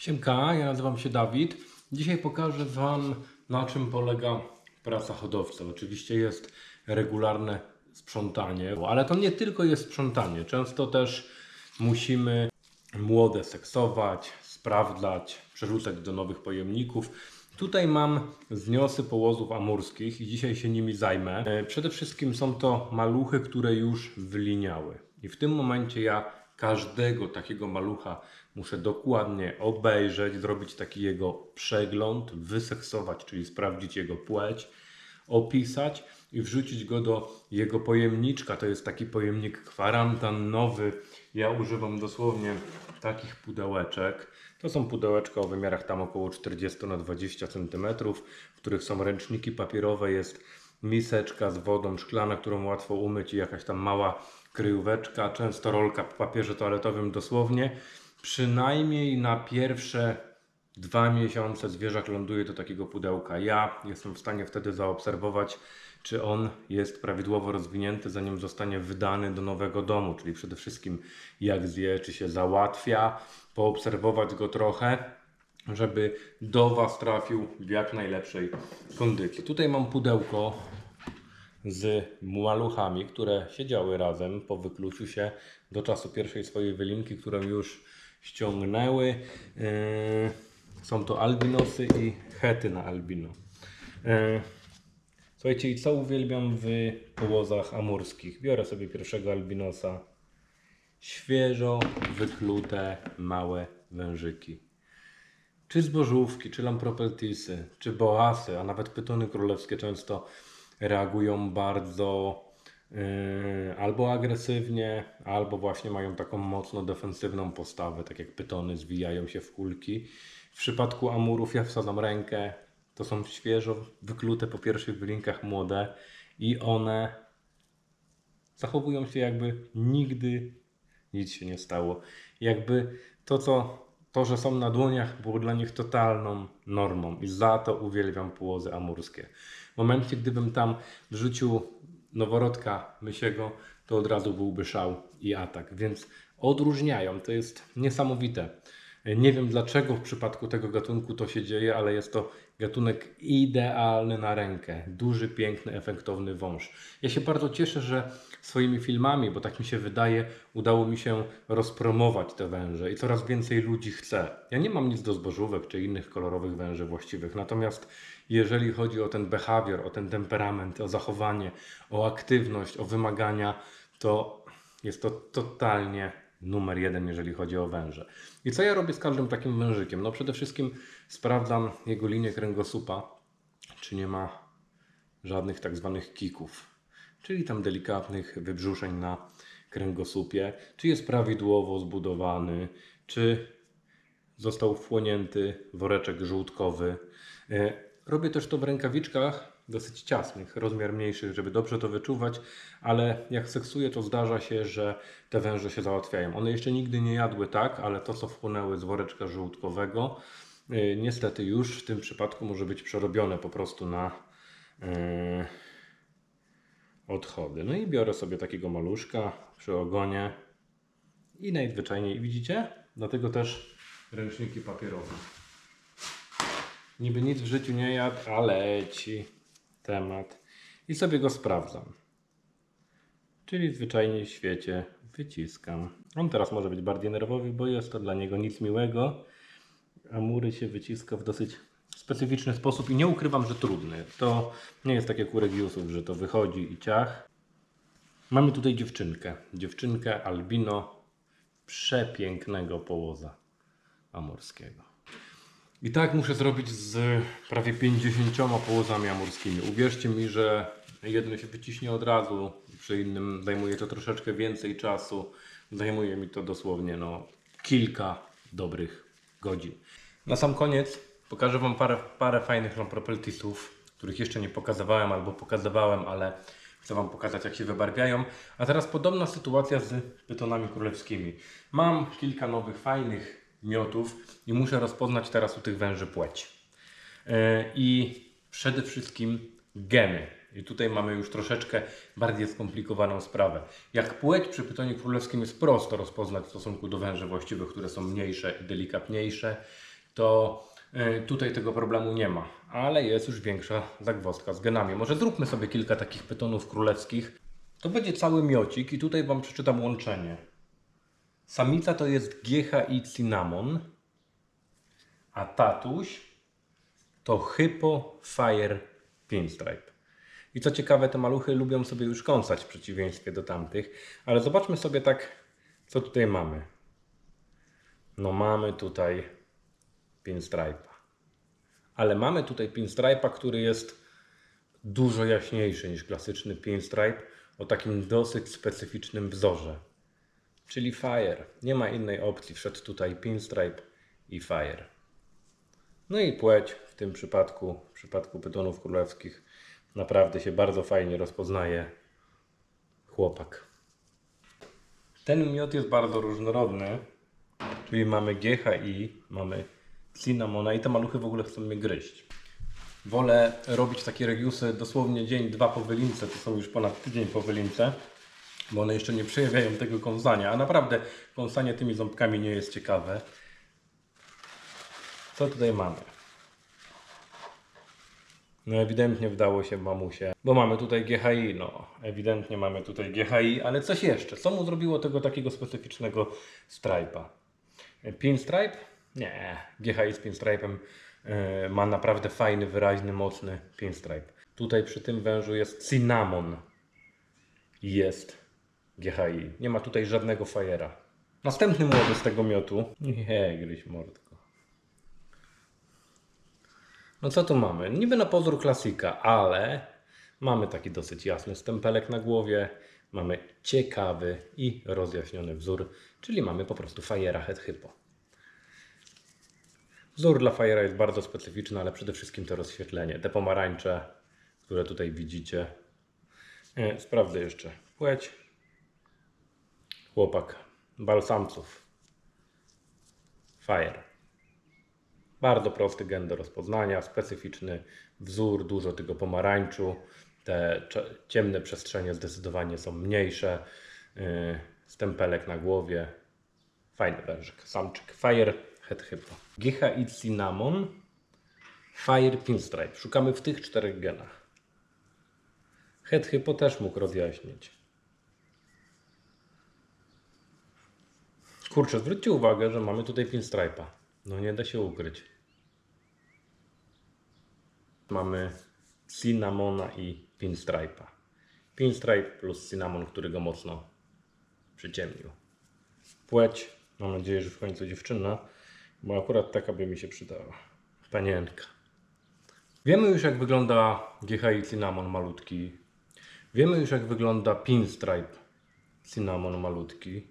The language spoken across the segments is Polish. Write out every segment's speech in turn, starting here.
Siemka, ja nazywam się Dawid. Dzisiaj pokażę Wam, na czym polega praca hodowcy. Oczywiście jest regularne sprzątanie, ale to nie tylko jest sprzątanie. Często też musimy młode seksować, sprawdzać, przerzucać do nowych pojemników. Tutaj mam zniosy połozów amurskich i dzisiaj się nimi zajmę. E, Przede wszystkim są to maluchy, które już wyliniały. I w tym momencie ja każdego takiego malucha muszę dokładnie obejrzeć, zrobić taki jego przegląd, wyseksować, czyli sprawdzić jego płeć, opisać i wrzucić go do jego pojemniczka. To jest taki pojemnik kwarantannowy. Ja używam dosłownie takich pudełeczek. To są pudełeczka o wymiarach tam około 40 na 20 cm, w których są ręczniki papierowe, jest miseczka z wodą szklana, którą łatwo umyć i jakaś tam mała kryjóweczka, często rolka w papierze toaletowym dosłownie. Przynajmniej na pierwsze dwa miesiące zwierzak ląduje do takiego pudełka. Ja jestem w stanie wtedy zaobserwować, czy on jest prawidłowo rozwinięty, zanim zostanie wydany do nowego domu, czyli przede wszystkim jak zje, czy się załatwia, poobserwować go trochę, żeby do Was trafił w jak najlepszej kondycji. Tutaj mam pudełko z maluchami, które siedziały razem po wykluciu się do czasu pierwszej swojej wylinki, którą już ściągnęły. Yy, Są to albinosy i hety na albino. Yy, Słuchajcie, i co uwielbiam w połozach amurskich? Biorę sobie pierwszego albinosa. Świeżo wyklute małe wężyki. Czy zbożówki, czy lampropeltisy, czy boasy, a nawet pytony królewskie często reagują bardzo albo agresywnie, albo właśnie mają taką mocno defensywną postawę, tak jak pytony zwijają się w kulki. W przypadku amurów ja wsadzam rękę, to są świeżo wyklute po pierwszych wylinkach młode i one zachowują się jakby nigdy nic się nie stało. Jakby to, co, to, że są na dłoniach, było dla nich totalną normą i za to uwielbiam połozy amurskie. W momencie, gdybym tam wrzucił noworodka mysiego, to od razu byłby szał i atak, więc odróżniają. To jest niesamowite. Nie wiem dlaczego w przypadku tego gatunku to się dzieje, ale jest to gatunek idealny na rękę. Duży, piękny, efektowny wąż. Ja się bardzo cieszę, że swoimi filmami, bo tak mi się wydaje, udało mi się rozpromować te węże i coraz więcej ludzi chce. Ja nie mam nic do zbożówek czy innych kolorowych węży właściwych, natomiast jeżeli chodzi o ten behawior, o ten temperament, o zachowanie, o aktywność, o wymagania, to jest to totalnie numer jeden, jeżeli chodzi o węże. I co ja robię z każdym takim wężykiem? No przede wszystkim sprawdzam jego linię kręgosłupa, czy nie ma żadnych tak zwanych kików, czyli tam delikatnych wybrzuszeń na kręgosłupie, czy jest prawidłowo zbudowany, czy został wchłonięty woreczek żółtkowy. Robię też to w rękawiczkach dosyć ciasnych, rozmiar mniejszych, żeby dobrze to wyczuwać, ale jak seksuję, to zdarza się, że te węże się załatwiają. One jeszcze nigdy nie jadły tak, ale to, co wchłonęły z woreczka żółtkowego, e, niestety już w tym przypadku może być przerobione po prostu na e, odchody. No i biorę sobie takiego maluszka przy ogonie i najzwyczajniej, widzicie? Dlatego też ręczniki papierowe. Niby nic w życiu nie jadł, a leci temat. I sobie go sprawdzam. Czyli zwyczajnie w świecie wyciskam. On teraz może być bardziej nerwowy, bo jest to dla niego nic miłego. A mury się wyciska w dosyć specyficzny sposób i nie ukrywam, że trudny. To nie jest tak u regiusów, że to wychodzi i ciach. Mamy tutaj dziewczynkę. Dziewczynkę albino przepięknego połoza amorskiego. I tak muszę zrobić z prawie 50 połozami amurskimi. Uwierzcie mi, że jedno się wyciśnie od razu, przy innym zajmuje to troszeczkę więcej czasu. Zajmuje mi to dosłownie no, kilka dobrych godzin. Na sam koniec pokażę Wam parę, parę fajnych lampropeltisów, których jeszcze nie pokazywałem albo pokazywałem, ale chcę Wam pokazać jak się wybarwiają. A teraz podobna sytuacja z pytonami królewskimi. Mam kilka nowych fajnych miotów i muszę rozpoznać teraz u tych węży płeć. Yy, I przede wszystkim geny. I tutaj mamy już troszeczkę bardziej skomplikowaną sprawę. Jak płeć przy pytonie królewskim jest prosto rozpoznać w stosunku do węży właściwych, które są mniejsze i delikatniejsze, to y, tutaj tego problemu nie ma. Ale jest już większa zagwozdka z genami. Może zróbmy sobie kilka takich pytonów królewskich. To będzie cały miocik i tutaj Wam przeczytam łączenie. Samica to jest GHI Cinnamon, a tatuś to Hypo Fire Pinstripe. I co ciekawe, te maluchy lubią sobie już kąsać w przeciwieństwie do tamtych. Ale zobaczmy sobie tak, co tutaj mamy. No mamy tutaj Pinstripe'a. Ale mamy tutaj Pinstripe'a, który jest dużo jaśniejszy niż klasyczny Pinstripe o takim dosyć specyficznym wzorze. Czyli Fire. Nie ma innej opcji. Wszedł tutaj Pinstripe i Fire. No i płeć w tym przypadku, w przypadku pytonów królewskich, naprawdę się bardzo fajnie rozpoznaje chłopak. Ten miód jest bardzo różnorodny, czyli mamy GHI, mamy Cinnamona i te maluchy w ogóle chcą mnie gryźć. Wolę robić takie regiusy dosłownie dzień, dwa po wylince, to są już ponad tydzień po wylince, bo one jeszcze nie przejawiają tego kąsania, a naprawdę kąsanie tymi ząbkami nie jest ciekawe. Co tutaj mamy? No ewidentnie wdało się mamusie, bo mamy tutaj GHI, no ewidentnie mamy tutaj GHI, ale coś jeszcze. Co mu zrobiło tego takiego specyficznego stripe'a? Pinstripe? Nie, GHI z pinstripe'em yy, ma naprawdę fajny, wyraźny, mocny pinstripe. Tutaj przy tym wężu jest cinnamon. Jest GHI. Nie ma tutaj żadnego fajera. Następny młody z tego miotu. Nie, gryź mordko. No co tu mamy? Niby na pozór klasika, ale mamy taki dosyć jasny stempelek na głowie, mamy ciekawy i rozjaśniony wzór, czyli mamy po prostu fajera head hypo. Wzór dla fajera jest bardzo specyficzny, ale przede wszystkim to rozświetlenie. Te pomarańcze, które tutaj widzicie. E, Sprawdzę jeszcze płeć. Chłopak balsamców. Fire. Bardzo prosty gen do rozpoznania, specyficzny wzór, dużo tego pomarańczu. Te ciemne przestrzenie zdecydowanie są mniejsze. Yy, Stempelek na głowie. Fajny wężyk. Samczyk. Fire Head Hypo. GHI Cinnamon. Fire Pinstripe. Szukamy w tych czterech genach. Head Hypo też mógł rozjaśnić. Kurczę, zwróćcie uwagę, że mamy tutaj pinstripe'a. No nie da się ukryć. Mamy cinnamona i pinstripe'a. Pinstripe plus cinnamon, który go mocno przyciemnił. Płeć, mam nadzieję, że w końcu dziewczyna, bo akurat taka by mi się przydała. Panienka. Wiemy już jak wygląda GHI cinnamon malutki. Wiemy już jak wygląda pinstripe cinnamon malutki.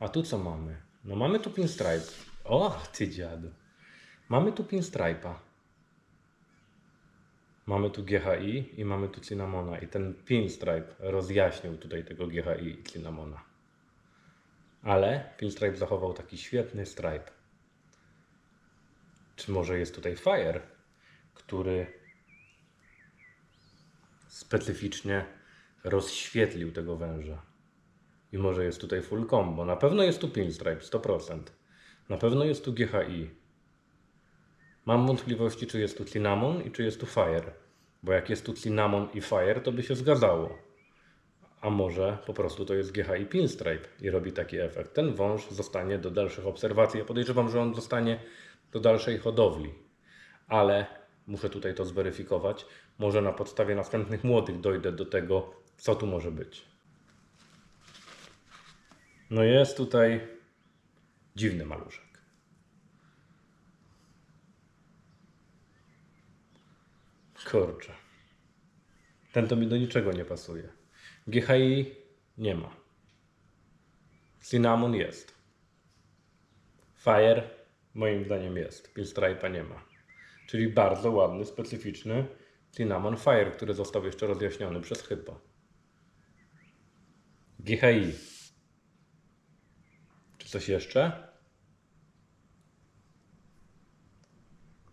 A tu co mamy? No mamy tu pinstripe. O, ty dziadu. Mamy tu pinstripe'a. Mamy tu GHI i mamy tu cinnamona. I ten pinstripe rozjaśnił tutaj tego GHI i cinnamona. Ale pinstripe zachował taki świetny stripe. Czy może jest tutaj fire, który specyficznie rozświetlił tego węża? I może jest tutaj full combo. Na pewno jest tu pinstripe, 100%. Na pewno jest tu GHI. Mam wątpliwości, czy jest tu cinnamon i czy jest tu fire. Bo jak jest tu cinnamon i fire, to by się zgadzało. A może po prostu to jest GHI pinstripe i robi taki efekt. Ten wąż zostanie do dalszych obserwacji. Ja podejrzewam, że on zostanie do dalszej hodowli. Ale muszę tutaj to zweryfikować. Może na podstawie następnych młodych dojdę do tego, co tu może być. No jest tutaj dziwny maluszek. Kurczę. Ten to mi do niczego nie pasuje. GHI nie ma. Cinnamon jest. Fire moim zdaniem jest. Pinstripe'a nie ma. Czyli bardzo ładny, specyficzny Cinnamon Fire, który został jeszcze rozjaśniony przez Hypo. GHI. Coś jeszcze?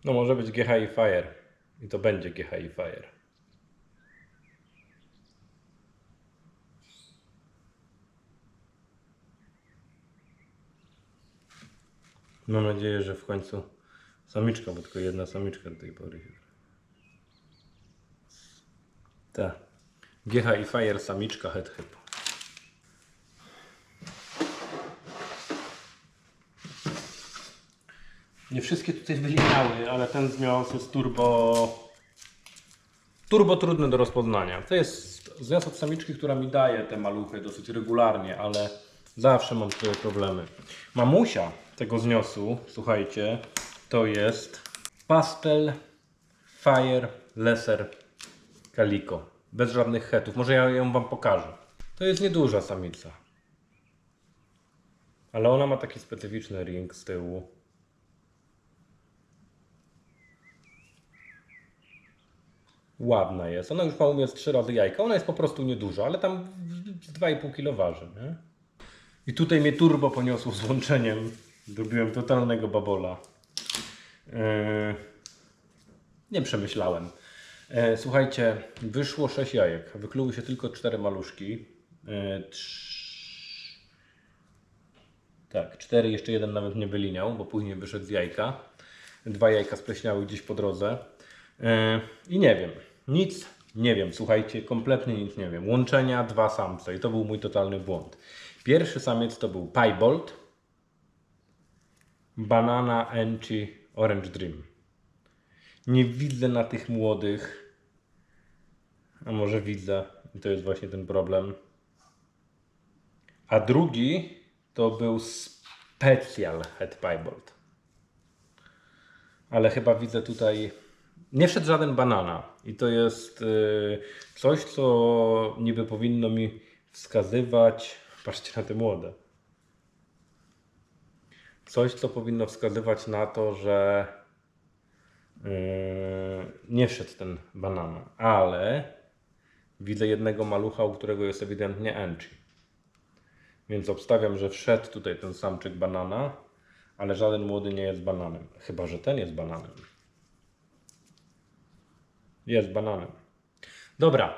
No może być GHI Fire. I to będzie GHI Fire. Mam nadzieję, że w końcu Samiczka, bo tylko jedna samiczka do tej pory się. Tak. GH i Fire samiczka head hip. Nie wszystkie tutaj wyliniały, ale ten zmios jest turbo turbo trudny do rozpoznania. To jest zwias od samiczki, która mi daje te maluchy dosyć regularnie, ale zawsze mam swoje problemy. Mamusia tego zniosu, słuchajcie, to jest Pastel Fire Lesser Calico. Bez żadnych hetów. Może ja ją Wam pokażę. To jest nieduża samica. Ale ona ma taki specyficzny ring z tyłu. Ładna jest. Ona już ma u mnie z 3 razy jajka. Ona jest po prostu nieduża, ale tam z 2,5 kg waży. Nie? I tutaj mnie turbo poniosło z łączeniem. Zrobiłem totalnego babola. Yy, nie przemyślałem. E, słuchajcie, wyszło 6 jajek. Wykluły się tylko 4 maluszki. E, trz... Tak, 4, jeszcze jeden nawet nie wyliniał, bo później wyszedł z jajka. Dwa jajka spleśniały gdzieś po drodze. E, I nie wiem, nic nie wiem, słuchajcie, kompletnie nic nie wiem. Łączenia, dwa samce i to był mój totalny błąd. Pierwszy samiec to był Piebolt, Banana Enchi Orange Dream. Nie widzę na tych młodych, a może widzę, i to jest właśnie ten problem. A drugi to był Special Head Piebolt. Ale chyba widzę tutaj nie wszedł żaden banana. I to jest y, coś, co niby powinno mi wskazywać. Patrzcie na te młode. Coś, co powinno wskazywać na to, że y, nie wszedł ten banana. Ale widzę jednego malucha, u którego jest ewidentnie enchi. Więc obstawiam, że wszedł tutaj ten samczyk banana, ale żaden młody nie jest bananem. Chyba, że ten jest bananem. Jest bananem. Dobra,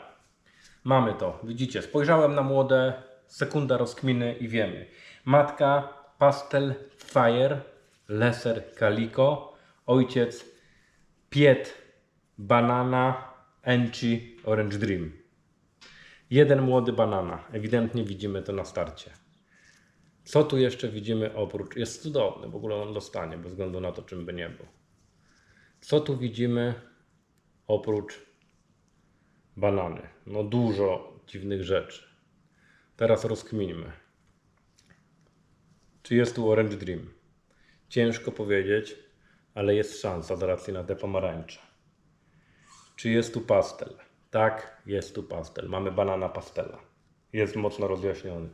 mamy to. Widzicie, spojrzałem na młode, sekunda rozkminy i wiemy. Matka Pastel Fire, Lesser Calico, ojciec Piet Banana, Enchi Orange Dream. Jeden młody banana. Ewidentnie widzimy to na starcie. Co tu jeszcze widzimy oprócz? Jest cudowny, w ogóle on dostanie, bez względu na to, czym by nie był. Co tu widzimy oprócz banany? No dużo dziwnych rzeczy. Teraz rozkminimy. Czy jest tu Orange Dream? Ciężko powiedzieć, ale jest szansa z racji na te pomarańcze. Czy jest tu pastel? Tak, jest tu pastel. Mamy banana pastela. Jest mocno rozjaśniony.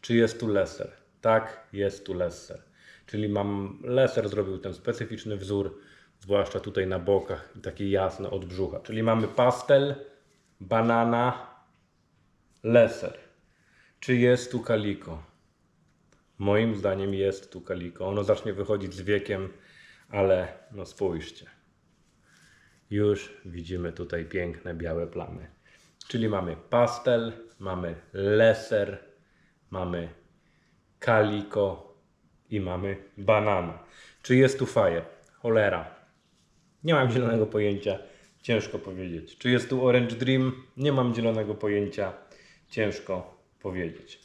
Czy jest tu leser? Tak, jest tu leser. Czyli mam leser zrobił ten specyficzny wzór, zwłaszcza tutaj na bokach takie jasne od brzucha. Czyli mamy pastel, banana, leser. Czy jest tu kaliko? Moim zdaniem jest tu kaliko. Ono zacznie wychodzić z wiekiem, ale no spójrzcie. Już widzimy tutaj piękne białe plamy. Czyli mamy pastel, mamy leser, mamy kaliko i mamy banana. Czy jest tu fire? Cholera. Nie mam zielonego pojęcia. Ciężko powiedzieć. Czy jest tu Orange Dream? Nie mam zielonego pojęcia. Ciężko powiedzieć.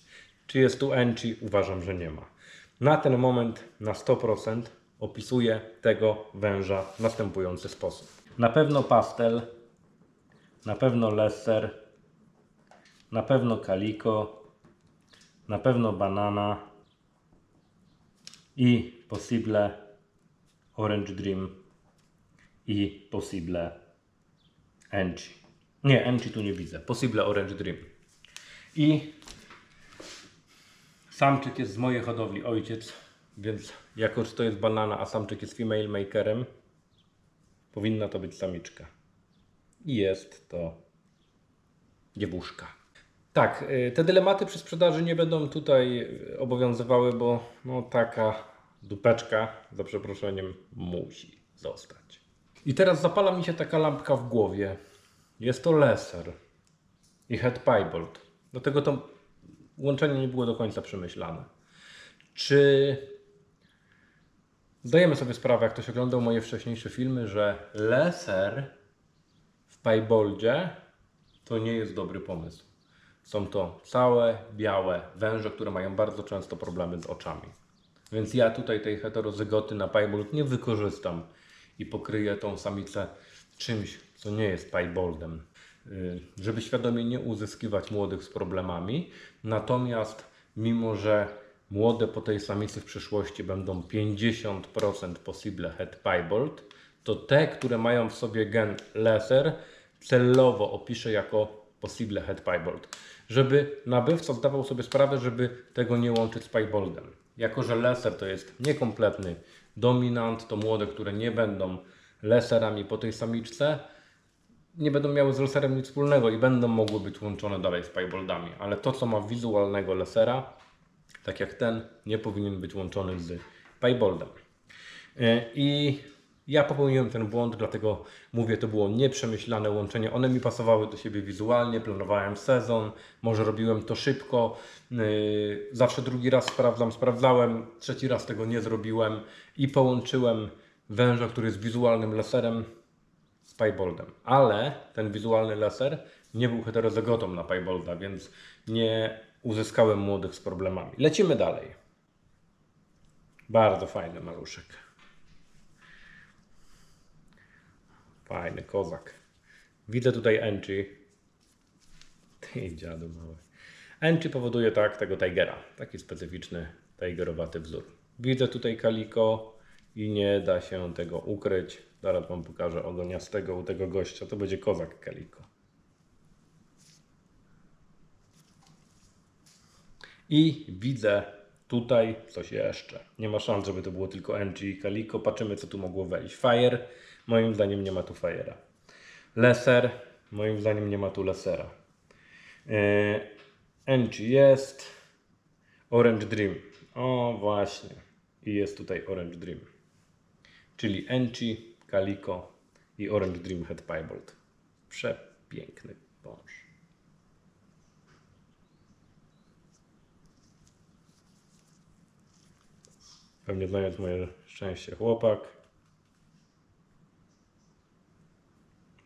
Czy jest tu Enchi? Uważam, że nie ma. Na ten moment na 100% opisuję tego węża w następujący sposób. Na pewno pastel, na pewno lesser, na pewno kaliko, na pewno banana i possible orange dream i possible enchi. Nie, enchi tu nie widzę. Possible orange dream. I samczyk jest z mojej hodowli ojciec, więc jako że to jest banana, a samczyk jest female makerem, powinna to być samiczka. I jest to dziewuszka. Tak, y, te dylematy przy sprzedaży nie będą tutaj obowiązywały, bo no taka dupeczka, za przeproszeniem, musi zostać. I teraz zapala mi się taka lampka w głowie. Jest to Lesser i Head Piebolt. Do tego to łączenie nie było do końca przemyślane. Czy Zdajemy sobie sprawę, jak ktoś oglądał moje wcześniejsze filmy, że laser w Payboldzie to nie jest dobry pomysł. Są to całe, białe węże, które mają bardzo często problemy z oczami. Więc ja tutaj tej heterozygoty na Paybold nie wykorzystam i pokryję tą samicę czymś, co nie jest Payboldem. Yy, Żeby świadomie nie uzyskiwać młodych z problemami. Natomiast mimo, że młode po tej samicy w przyszłości będą 50% possible head Paybold, to te, które mają w sobie gen laser, celowo opiszę jako possible head Paybold. Żeby nabywca zdawał sobie sprawę, żeby tego nie łączyć z Payboldem. Jako, że laser to jest niekompletny dominant, to młode, które nie będą laserami po tej samiczce, nie będą miały z laserem nic wspólnego i będą mogły być łączone dalej z Payboldami. Ale to, co ma wizualnego lasera, tak jak ten, nie powinien być łączony z Payboldem. E, I ja popełniłem ten błąd, dlatego mówię, to było nieprzemyślane łączenie. One mi pasowały do siebie wizualnie, planowałem sezon, może robiłem to szybko. Yy, Zawsze drugi raz sprawdzam, sprawdzałem, trzeci raz tego nie zrobiłem i połączyłem węża, który jest wizualnym laserem z Payboldem. Ale ten wizualny laser nie był heterozygotą na Paybolda, więc nie uzyskałem młodych z problemami. Lecimy dalej. Bardzo fajny maluszek. Fajny kozak. Widzę tutaj Enchi. Ty dziadu mały. Enchi powoduje tak tego Tigera. Taki specyficzny tigerowaty wzór. Widzę tutaj Kaliko i nie da się tego ukryć. Zaraz wam pokażę ogoniastego u tego gościa. To będzie kozak Kaliko. I widzę tutaj coś jeszcze. Nie ma szans, żeby to było tylko NG i Calico. Patrzymy, co tu mogło wejść. Fire. Moim zdaniem nie ma tu Fire'a. Lesser. Moim zdaniem nie ma tu Lessera. Yy, NG jest. Orange Dream. O, właśnie. I jest tutaj Orange Dream. Czyli NG, Calico i Orange Dream Head Piebolt. Przepiękny wąż. Pewnie znając moje szczęście chłopak.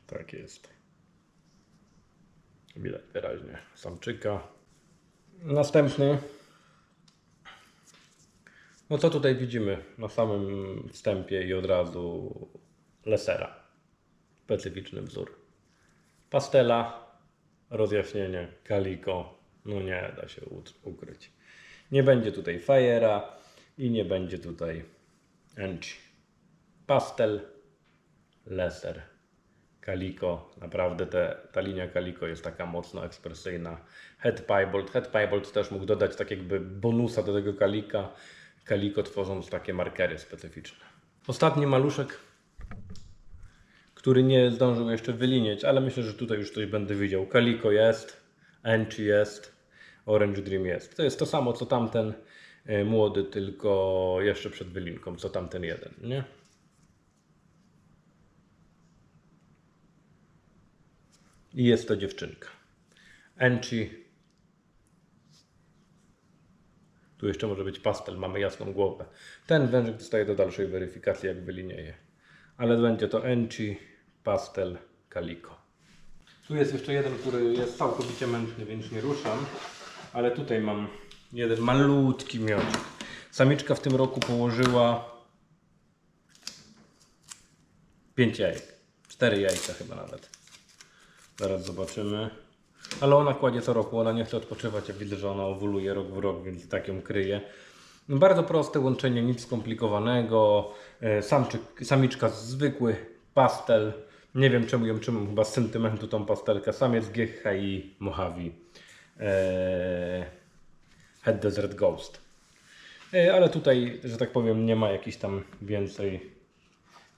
Tak jest. Widać wyraźnie samczyka. Następny. No co tutaj widzimy na samym wstępie i od razu lesera. Specyficzny wzór. Pastela, rozjaśnienie, kaliko. No nie da się ukryć. Nie będzie tutaj Fire'a i nie będzie tutaj Enchi. Pastel, Leser, Kaliko. Naprawdę te, ta linia Kaliko jest taka mocno ekspresyjna. Head Piebolt. Head też mógł dodać tak jakby bonusa do tego Kalika. Kaliko tworząc takie markery specyficzne. Ostatni maluszek, który nie zdążył jeszcze wylinieć, ale myślę, że tutaj już coś będę widział. Kaliko jest, Enchi jest, Orange Dream jest. To jest to samo co tamten młody, tylko jeszcze przed wylinką, co tamten jeden, nie? I jest to dziewczynka. Enchi. Tu jeszcze może być pastel, mamy jasną głowę. Ten wężyk dostaje do dalszej weryfikacji, jak wylinieje. Ale będzie to Enchi, pastel, kaliko. Tu jest jeszcze jeden, który jest całkowicie mętny, więc nie ruszam. Ale tutaj mam jeden malutki miodzik. Samiczka w tym roku położyła 5 jajek. 4 jajka chyba nawet. Zaraz zobaczymy. Ale ona kładzie co roku, ona nie chce odpoczywać. Ja widzę, że ona owuluje rok w rok, więc tak ją kryje. No Bardzo proste łączenie, nic skomplikowanego. E, Samczyk, samiczka zwykły, pastel. Nie wiem czemu ją trzymam, chyba z sentymentu tą pastelkę. Samiec GHI Mojave. E, Head Desert Ghost. E, Ale tutaj, że tak powiem, nie ma jakichś tam więcej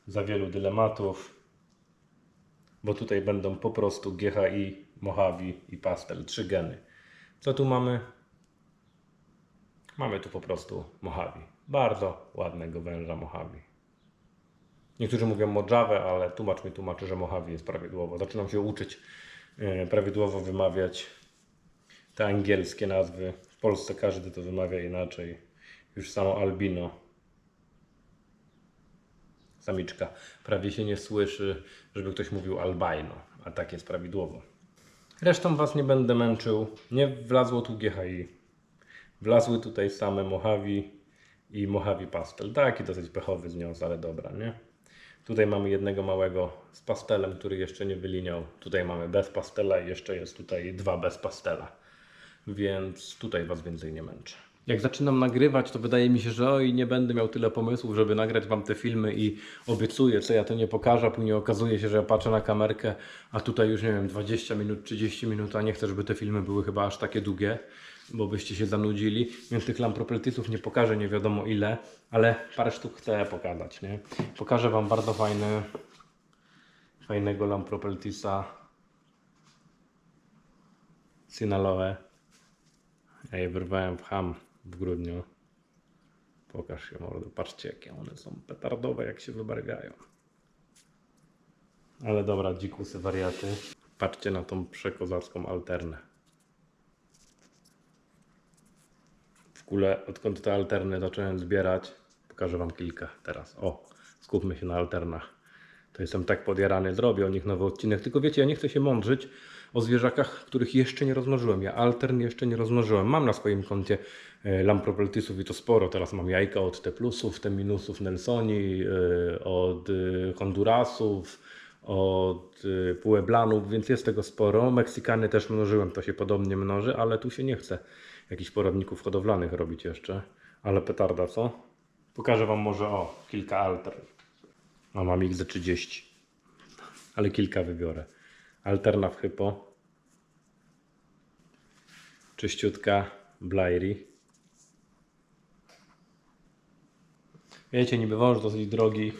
za wielu dylematów bo tutaj będą po prostu GHI, Mojave i Pastel, trzy geny. Co tu mamy? Mamy tu po prostu Mojave. Bardzo ładnego węża Mojave. Niektórzy mówią Mojave, ale tłumacz mi tłumaczy, że Mojave jest prawidłowo. Zaczynam się uczyć e, prawidłowo wymawiać te angielskie nazwy. W Polsce każdy to wymawia inaczej. Już samo albino samiczka. Prawie się nie słyszy, żeby ktoś mówił albino, a tak jest prawidłowo. Resztą Was nie będę męczył. Nie wlazło tu GHI. Wlazły tutaj same Mojave i Mojave Pastel. Taki dosyć pechowy znios, ale dobra, nie? Tutaj mamy jednego małego z pastelem, który jeszcze nie wyliniał. Tutaj mamy bez pastela i jeszcze jest tutaj dwa bez pastela. Więc tutaj Was więcej nie męczę. Jak zaczynam nagrywać, to wydaje mi się, że oj, nie będę miał tyle pomysłów, żeby nagrać Wam te filmy i obiecuję, co ja to nie pokażę, a później okazuje się, że ja patrzę na kamerkę, a tutaj już nie wiem, 20 minut, 30 minut, a nie chcę, żeby te filmy były chyba aż takie długie, bo byście się zanudzili, więc tych lampropeltytów nie pokażę nie wiadomo ile, ale parę sztuk chcę pokazać, nie? Pokażę Wam bardzo fajny, fajnego lampropeltisa Sinaloe. Je wyrwałem w ham w grudniu. Pokaż się mordo. Patrzcie jakie one są petardowe jak się wybarwiają. Ale dobra, dzikusy wariaty. Patrzcie na tą przekozacką alternę. W ogóle odkąd te alterny zacząłem zbierać, pokażę Wam kilka teraz. O, skupmy się na alternach. To jestem tak podjarany, zrobię o nich nowy odcinek. Tylko wiecie, ja nie chcę się mądrzyć o zwierzakach, których jeszcze nie rozmnożyłem. Ja altern jeszcze nie rozmnożyłem. Mam na swoim koncie e, lampropeltysów i to sporo. Teraz mam jajka od T plusów, T minusów Nelsoni, e, od e, Hondurasów, od Pueblanów, więc jest tego sporo. Meksykany też mnożyłem, to się podobnie mnoży, ale tu się nie chce jakichś poradników hodowlanych robić jeszcze. Ale petarda, co? Pokażę Wam może o kilka altern. A mam ich ze 30. Ale kilka wybiorę. Alterna w hypo. Czyściutka Blairy. Wiecie, niby wąż dosyć drogi,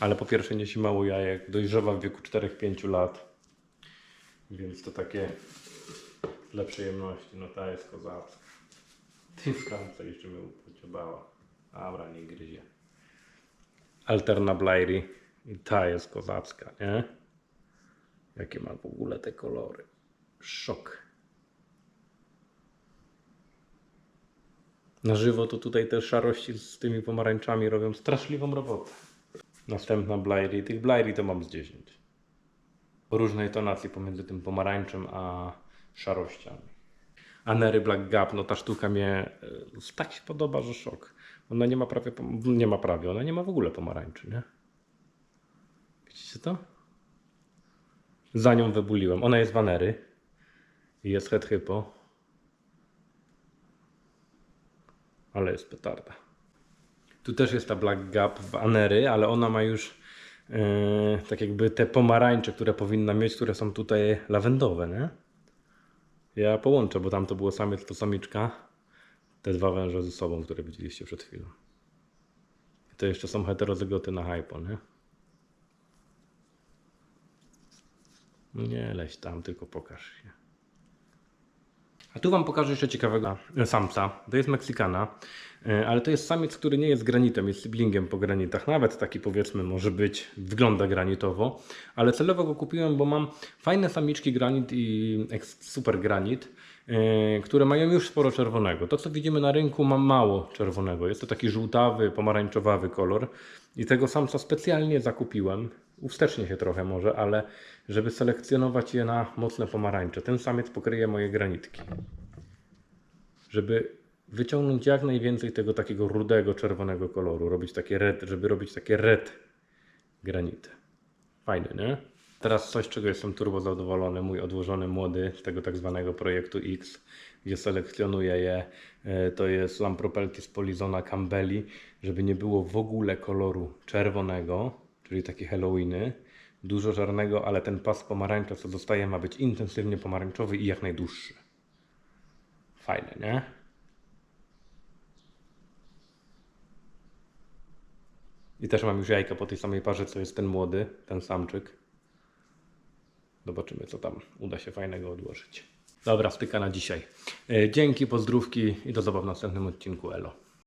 ale po pierwsze niesie mało jajek. Dojrzewa w wieku 4-5 lat. Więc to takie dla przyjemności. No ta jest kozacka. Ty Francja jeszcze mnie pociobała. Dobra, nie gryzie. Alterna Blairy. I ta jest kozacka, nie? Jakie ma w ogóle te kolory. Szok. Na żywo to tutaj te szarości z tymi pomarańczami robią straszliwą robotę. Następna Blairy. Tych Blairy to mam z 10. Po różnej tonacji pomiędzy tym pomarańczem a szarościami. Anery Black Gap, no ta sztuka mnie e, tak się podoba, że szok. Ona nie ma prawie, nie ma prawie, ona nie ma w ogóle pomarańczy, nie? Widzicie to? Za nią wybuliłem. Ona jest wanery i jest het hypo. Ale jest petarda. Tu też jest ta Black Gap w Anery, ale ona ma już e, tak jakby te pomarańcze, które powinna mieć, które są tutaj lawendowe, nie? Ja połączę, bo tam to było samiec to samiczka. Te dwa węże ze sobą, które widzieliście przed chwilą. I to jeszcze są heterozygoty na hypo, nie? Nie leź tam, tylko pokaż się. A tu Wam pokażę jeszcze ciekawego samca. To jest Meksykana, e, ale to jest samiec, który nie jest granitem, jest siblingiem po granitach. Nawet taki powiedzmy może być, wygląda granitowo, ale celowo go kupiłem, bo mam fajne samiczki granit i super granit, e, które mają już sporo czerwonego. To co widzimy na rynku ma mało czerwonego. Jest to taki żółtawy, pomarańczowawy kolor i tego samca specjalnie zakupiłem. Wstecznie się trochę może, ale żeby selekcjonować je na mocne pomarańcze. Ten samiec pokryje moje granitki. Żeby wyciągnąć jak najwięcej tego takiego rudego, czerwonego koloru. Robić takie red, żeby robić takie red granity. Fajne, nie? Teraz coś, czego jestem turbo zadowolony. Mój odłożony młody z tego tak zwanego projektu X, gdzie selekcjonuję je. e, To jest Lampropeltis polizona Campbelli, żeby nie było w ogóle koloru czerwonego, czyli takie Halloweeny. Dużo czarnego, ale ten pas pomarańcza, co dostaje, ma być intensywnie pomarańczowy i jak najdłuższy. Fajne, nie? I też mam już jajka po tej samej parze, co jest ten młody, ten samczyk. Zobaczymy, co tam uda się fajnego odłożyć. Dobra, styka na dzisiaj. E, Dzięki, pozdrówki i do zobaczenia w następnym odcinku. Elo.